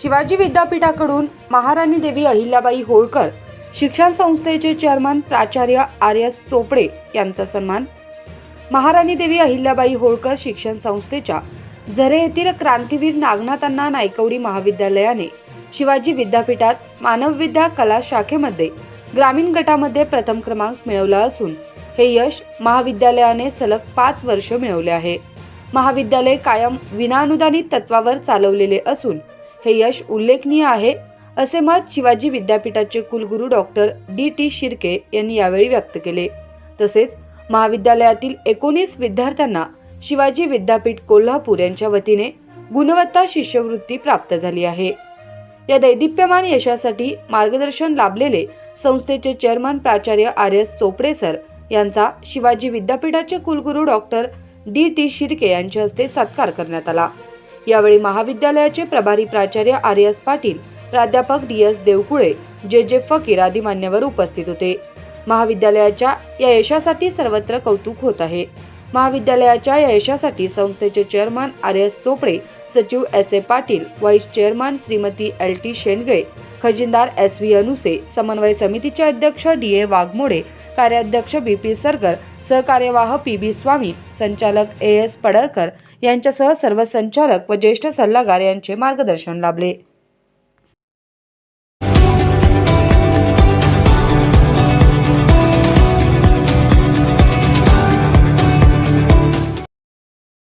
शिवाजी विद्यापीठाकडून महाराणी देवी अहिल्याबाई होळकर शिक्षण संस्थेचे चेअरमन प्राचार्य आर एस चोपडे यांचा सन्मान. महाराणी देवी अहिल्याबाई होळकर शिक्षण संस्थेच्या झरे येथील क्रांतीवीर नागनाथांना नायकवडी महाविद्यालयाने शिवाजी विद्यापीठात मानवविद्या कला शाखेमध्ये ग्रामीण गटामध्ये प्रथम क्रमांक मिळवला असून हे यश महाविद्यालयाने सलग पाच वर्ष मिळवले आहे. महाविद्यालय कायम विनाअनुदानित तत्वावर चालवलेले असून हे यश उल्लेखनीय आहे असे मत शिवाजी विद्यापीठाचे कुलगुरू डॉक्टर डी टी शिर्के यांनी यावेळी व्यक्त केले. तसेच महाविद्यालयातील एकोणीस विद्यार्थ्यांना शिवाजी विद्यापीठ कोल्हापूर यांच्या वतीने गुणवत्ता शिष्यवृत्ती प्राप्त झाली आहे. या दैदिप्यमान यशासाठी मार्गदर्शन लाभलेले संस्थेचे चेअरमन प्राचार्य आर एस चोपडे सर यांचा शिवाजी विद्यापीठाचे कुलगुरू डॉक्टर डी टी शिर्के यांच्या हस्ते सत्कार करण्यात आला. यावेळी महाविद्यालयाचे प्रभारी प्राचार्य आर एस पाटील प्राध्यापक डी एस देवकुळे जे जे फकीर आदी मान्यवर उपस्थित होते. महाविद्यालयाच्या या यशासाठी सर्वत्र कौतुक होत आहे. महाविद्यालयाच्या या यशासाठी संस्थेचे चेअरमन आर एस चोपडे सचिव S A Patil vice chairman Shrimati L T Shendge खजिनदार एस व्ही अनुसे समन्वय समितीचे अध्यक्ष डी ए वाघमोडे कार्याध्यक्ष बी पी सरगर सहकार्यवाह पी बी स्वामी संचालक ए एस पडळकर यांच्यासह सर्व संचालक व ज्येष्ठ सल्लागार यांचे मार्गदर्शन लाभले.